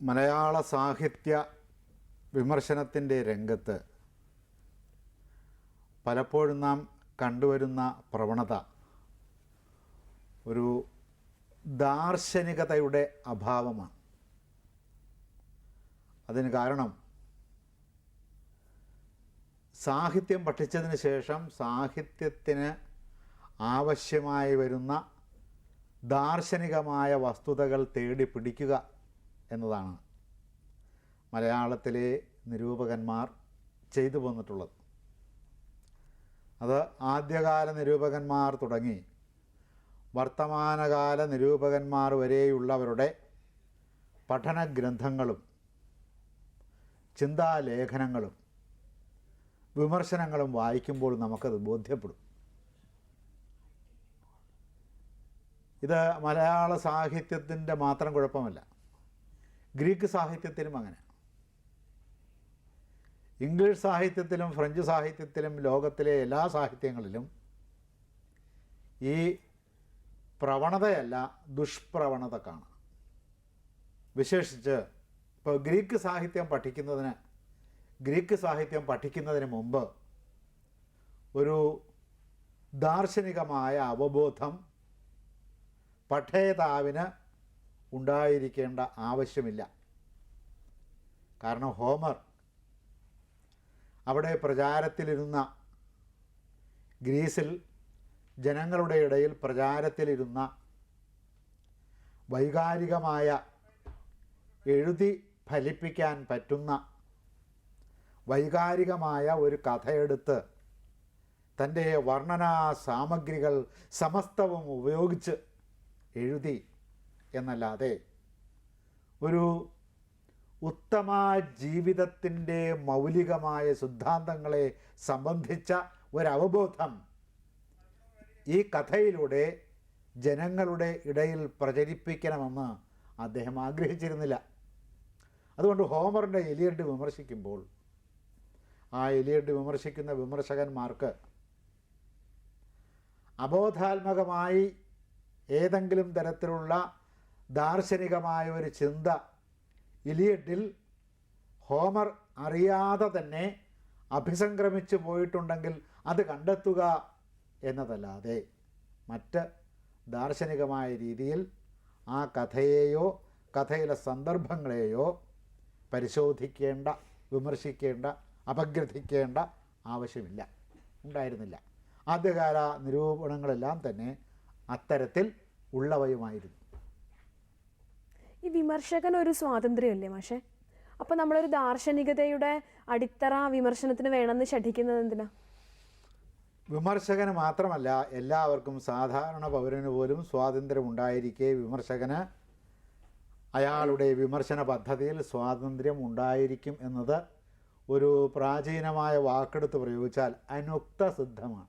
മലയാള സാഹിത്യ വിമർശനത്തിന്റെ രംഗത്ത് പലപ്പോഴും നാം കണ്ടുവരുന്ന പ്രവണത ഒരു ദാർശനികതയുടെ അഭാവമാണ്. അതിന് കാരണം സാഹിത്യം പഠിച്ചതിന് ശേഷം സാഹിത്യത്തിന് ആവശ്യമായി വരുന്ന ദാർശനികമായ വസ്തുതകൾ തേടി പിടിക്കുക എന്നതാണ് മലയാളത്തിലെ നിരൂപകന്മാർ ചെയ്തു പോന്നിട്ടുള്ളത്. അത് ആദ്യകാല നിരൂപകന്മാർ തുടങ്ങി വർത്തമാനകാല നിരൂപകന്മാർ വരെയുള്ളവരുടെ പഠന ഗ്രന്ഥങ്ങളും ചിന്താലേഖനങ്ങളും വിമർശനങ്ങളും വായിക്കുമ്പോൾ നമുക്കത് ബോധ്യപ്പെടും. ഇത് മലയാള സാഹിത്യത്തിന്റെ മാത്രം കുഴപ്പമല്ല. ഗ്രീക്ക് സാഹിത്യത്തിലും അങ്ങനെ. ഇംഗ്ലീഷ് സാഹിത്യത്തിലും ഫ്രഞ്ച് സാഹിത്യത്തിലും ലോകത്തിലെ എല്ലാ സാഹിത്യങ്ങളിലും ഈ പ്രവണതയല്ല ദുഷ്പ്രവണത കാണാം വിശേഷിച്ച് ഇപ്പോൾ ഗ്രീക്ക് സാഹിത്യം പഠിക്കുന്നതിന് ഗ്രീക്ക് സാഹിത്യം പഠിക്കുന്നതിന് മുമ്പ് ഒരു ദാർശനികമായ അവബോധം പഠേതാവിന് ഉണ്ടായിരിക്കേണ്ട ആവശ്യമില്ല. കാരണം ഹോമർ അവിടെ പ്രചാരത്തിലിരുന്ന ഗ്രീസിൽ ജനങ്ങളുടെ ഇടയിൽ പ്രചാരത്തിലിരുന്ന വൈകാരികമായ എഴുതി ഫലിപ്പിക്കാൻ പറ്റുന്ന വൈകാരികമായ ഒരു കഥയെടുത്ത് തന്റെ വർണനാ സാമഗ്രികൾ സമസ്തവും ഉപയോഗിച്ച് എഴുതി എന്നല്ലാതെ ഒരു ഉത്തമ ജീവിതത്തിന്റെ മൗലികമായ സിദ്ധാന്തങ്ങളെ സംബന്ധിച്ച ഒരവബോധം ഈ കഥയിലൂടെ ജനങ്ങളുടെ ഇടയിൽ പ്രചരിപ്പിക്കണമെന്ന് അദ്ദേഹം ആഗ്രഹിച്ചിരുന്നില്ല. അതുകൊണ്ട് ഹോമറിന്റെ എലിയഡ് വിമർശിക്കുമ്പോൾ ആ എലിയഡ് വിമർശിക്കുന്ന വിമർശകന്മാർക്ക് അബോധാത്മകമായി ഏതെങ്കിലും തരത്തിലുള്ള ദാർശനികമായ ഒരു ചിന്ത. ഇലിയഡിൽ ഹോമർ അറിയാതെ തന്നെ അഭിസംക്രമിച്ചു പോയിട്ടുണ്ടെങ്കിൽ അത് കണ്ടെത്തുക എന്നതല്ലാതെ മറ്റ് ദാർശനികമായ രീതിയിൽ ആ കഥയെയോ കഥയിലെ സന്ദർഭങ്ങളെയോ പരിശോധിക്കേണ്ട വിമർശിക്കേണ്ട അപഗ്രഥിക്കേണ്ട ആവശ്യമില്ല. ഉണ്ടായിരുന്നില്ല. ആദ്യകാല നിരൂപണങ്ങളെല്ലാം തന്നെ അത്തരത്തിൽ ഉള്ളവയുമായിരുന്നു. ഈ വിമർശകൻ ഒരു സ്വാതന്ത്ര്യമല്ലേ മാഷെ? അപ്പൊ നമ്മളൊരു ദാർശനികതയുടെ അടിത്തറ വിമർശനത്തിന് വേണമെന്ന് ശഠിക്കുന്നത് എന്തിനാ? വിമർശകന് മാത്രമല്ല എല്ലാവർക്കും സാധാരണ പൗരന് പോലും സ്വാതന്ത്ര്യം ഉണ്ടായിരിക്കെ വിമർശകന്. അയാളുടെ വിമർശന പദ്ധതിയിൽ സ്വാതന്ത്ര്യം ഉണ്ടായിരിക്കും എന്നത് ഒരു പ്രാചീനമായ വാക്കെടുത്ത് പ്രയോഗിച്ചാൽ അനുക്ത സിദ്ധമാണ്.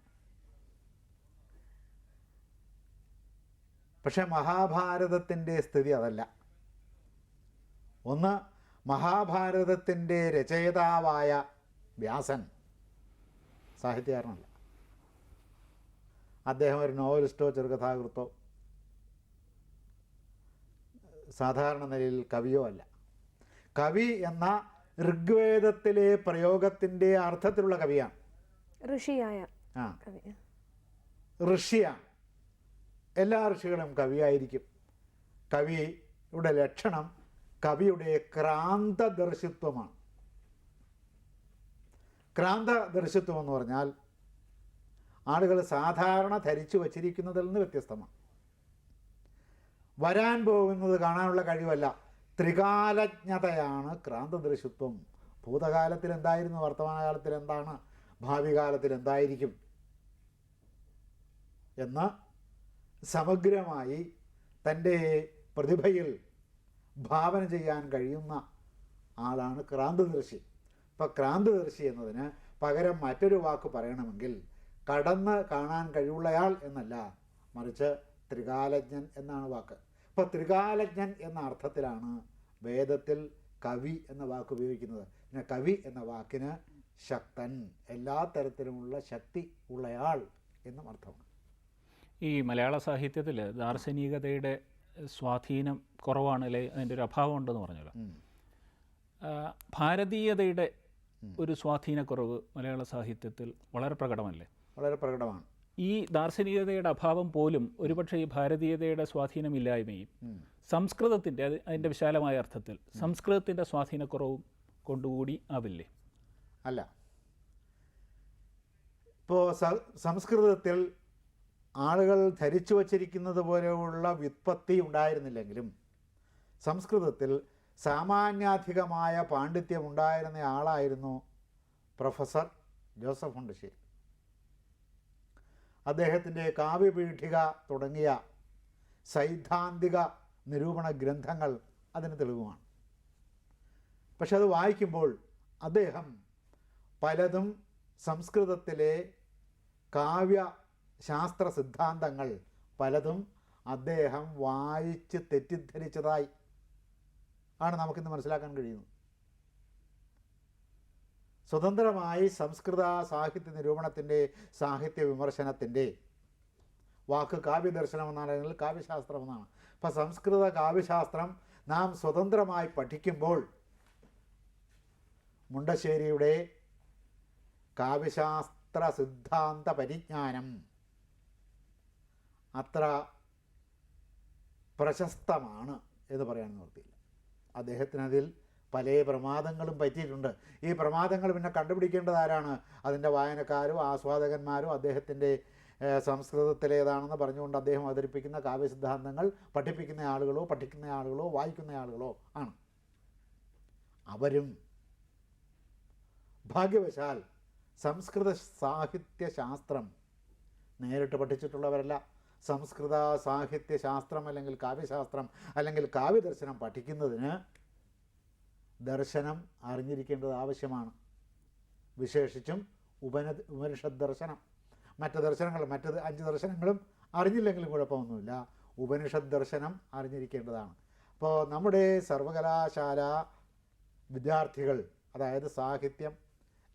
പക്ഷെ മഹാഭാരതത്തിന്റെ സ്ഥിതി അതല്ല. ഒന്ന് മഹാഭാരതത്തിന്റെ രചയിതാവായ വ്യാസൻ. സാഹിത്യകാരനല്ല. അദ്ദേഹം ഒരു നോവലിസ്റ്റോ ചെറുകഥാകൃത്തോ സാധാരണ നിലയിൽ കവിയോ അല്ല. കവി എന്ന ഋഗ്വേദത്തിലെ പ്രയോഗത്തിന്റെ അർത്ഥത്തിലുള്ള കവിയാണ്. ഋഷിയായ ആ. ഋഷിയാണ്. എല്ലാ ഋഷികളും കവിയായിരിക്കും. കവിയുടെ ലക്ഷണം കവിയുടെ ക്രാന്തദർശിത്വമാണ്. ക്രാന്തദർശിത്വം എന്ന് പറഞ്ഞാൽ ആളുകൾ സാധാരണ ധരിച്ചു വച്ചിരിക്കുന്നതിൽ നിന്ന് വ്യത്യസ്തമാണ്. വരാൻ പോകുന്നത് കാണാനുള്ള കഴിവല്ല. ത്രികാലജ്ഞതയാണ് ക്രാന്തദൃശിത്വം ഭൂതകാലത്തിൽ എന്തായിരുന്നു? വർത്തമാനകാലത്തിൽ എന്താണ്? ഭാവി കാലത്തിൽ എന്തായിരിക്കും? എന്ന് സമഗ്രമായി തന്റെ പ്രതിഭയിൽ ഭാവന ചെയ്യാൻ കഴിയുന്ന ആളാണ് ക്രാന്തദർശി. ഇപ്പം ക്രാന്തദർശി എന്നതിന് പകരം മറ്റൊരു വാക്ക് പറയണമെങ്കിൽ കടന്ന് കാണാൻ കഴിവുള്ളയാൾ എന്നല്ല മറിച്ച് ത്രികാലജ്ഞൻ എന്നാണ് വാക്ക്. ഇപ്പോൾ ത്രികാലജ്ഞൻ എന്ന അർത്ഥത്തിലാണ് വേദത്തിൽ കവി എന്ന വാക്ക് ഉപയോഗിക്കുന്നത്. പിന്നെ കവി എന്ന വാക്കിന് ശക്തൻ എല്ലാ തരത്തിലുമുള്ള ശക്തി ഉള്ളയാൾ എന്നും അർത്ഥമാണ്. ഈ മലയാള സാഹിത്യത്തിൽ ദാർശനികതയുടെ സ്വാധീനം കുറവാണ് അല്ലെ? അതിന്റെ ഒരു അഭാവം ഉണ്ടെന്ന് പറഞ്ഞല്ലോ. ഭാരതീയതയുടെ ഒരു സ്വാധീനക്കുറവ് മലയാള സാഹിത്യത്തിൽ വളരെ പ്രകടമല്ലേ? വളരെ പ്രകടമാണ്. ഈ ദാർശനികതയുടെ അഭാവം പോലും ഒരുപക്ഷെ ഈ ഭാരതീയതയുടെ സ്വാധീനമില്ലായ്മയും. സംസ്കൃതത്തിന്റെ അത് അതിന്റെ വിശാലമായ അർത്ഥത്തിൽ സംസ്കൃതത്തിന്റെ സ്വാധീനക്കുറവും കൊണ്ടുകൂടി ആവില്ലേ? അല്ല. ഇപ്പോൾ സംസ്കൃതത്തിൽ ആളുകൾ ധരിച്ചു വച്ചിരിക്കുന്നത് പോലെയുള്ള വ്യുത്പത്തി ഉണ്ടായിരുന്നില്ലെങ്കിലും സംസ്കൃതത്തിൽ സാമാന്യാധികമായ പാണ്ഡിത്യം ഉണ്ടായിരുന്ന ആളായിരുന്നു പ്രൊഫസർ ജോസഫ് ഉണ്ടശ്ശേരി അദ്ദേഹത്തിന്റെ കാവ്യപീഠിക തുടങ്ങിയ സൈദ്ധാന്തിക നിരൂപണ ഗ്രന്ഥങ്ങൾ അതിന് തെളിവുമാണ്. പക്ഷെ അത് വായിക്കുമ്പോൾ അദ്ദേഹം പലതും സംസ്കൃതത്തിലെ കാവ്യ ശാസ്ത്ര സിദ്ധാന്തങ്ങൾ പലതും അദ്ദേഹം വായിച്ച് തെറ്റിദ്ധരിച്ചതായി ആണ് നമുക്കിന്ന് മനസ്സിലാക്കാൻ കഴിയുന്നത്. സ്വതന്ത്രമായി സംസ്കൃത സാഹിത്യ നിരൂപണത്തിന്റെ സാഹിത്യ വിമർശനത്തിന്റെ വാക്ക് കാവ്യദർശനം എന്നാണ് അല്ലെങ്കിൽ കാവ്യശാസ്ത്രം എന്നാണ്. അപ്പം സംസ്കൃത കാവ്യശാസ്ത്രം നാം സ്വതന്ത്രമായി പഠിക്കുമ്പോൾ മുണ്ടശ്ശേരിയുടെ കാവ്യശാസ്ത്ര സിദ്ധാന്ത പരിജ്ഞാനം അത്ര പ്രശസ്തമാണ് എന്ന് പറയാൻ നിർത്തിയില്ല അദ്ദേഹത്തിനതിൽ പല പ്രമാദങ്ങളും പറ്റിയിട്ടുണ്ട്. ഈ പ്രമാദങ്ങൾ പിന്നെ കണ്ടുപിടിക്കേണ്ടത് ആരാണ്? അതിന്റെ വായനക്കാരും ആസ്വാദകന്മാരും അദ്ദേഹത്തിന്റെ സംസ്കൃതത്തിലേതാണെന്ന് പറഞ്ഞുകൊണ്ട് അദ്ദേഹം അവതരിപ്പിക്കുന്ന കാവ്യസിദ്ധാന്തങ്ങൾ പഠിപ്പിക്കുന്ന ആളുകളോ പഠിക്കുന്ന ആളുകളോ വായിക്കുന്ന ആളുകളോ ആണ്. അവരും ഭാഗ്യവശാൽ സംസ്കൃത സാഹിത്യ ശാസ്ത്രം നേരിട്ട് പഠിച്ചിട്ടുള്ളവരല്ല. സംസ്കൃത സാഹിത്യ ശാസ്ത്രം അല്ലെങ്കിൽ കാവ്യശാസ്ത്രം അല്ലെങ്കിൽ കാവ്യദർശനം പഠിക്കുന്നതിന് ദർശനം അറിഞ്ഞിരിക്കേണ്ടത് ആവശ്യമാണ്. വിശേഷിച്ചും ഉപന ഉപനിഷത് ദർശനം. മറ്റ് ദർശനങ്ങൾ മറ്റ് അഞ്ച് ദർശനങ്ങളും അറിഞ്ഞില്ലെങ്കിലും കുഴപ്പമൊന്നുമില്ല. ഉപനിഷത് ദർശനം അറിഞ്ഞിരിക്കേണ്ടതാണ്. അപ്പോൾ നമ്മുടെ സർവകലാശാല വിദ്യാർത്ഥികൾ അതായത് സാഹിത്യം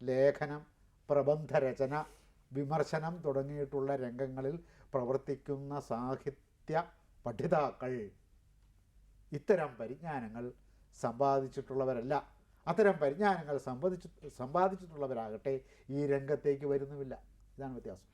ലേഖനം പ്രബന്ധരചന വിമർശനം തുടങ്ങിയിട്ടുള്ള രംഗങ്ങളിൽ പ്രവർത്തിക്കുന്ന സാഹിത്യ പഠിതാക്കൾ. ഇത്തരം പരിജ്ഞാനങ്ങൾ സമ്പാദിച്ചിട്ടുള്ളവരല്ല. അത്തരം പരിജ്ഞാനങ്ങൾ സമ്പാദിച്ചു സമ്പാദിച്ചിട്ടുള്ളവരാകട്ടെ ഈ രംഗത്തേക്ക് വരുന്നുമില്ല. ഇതാണ് വ്യത്യാസം.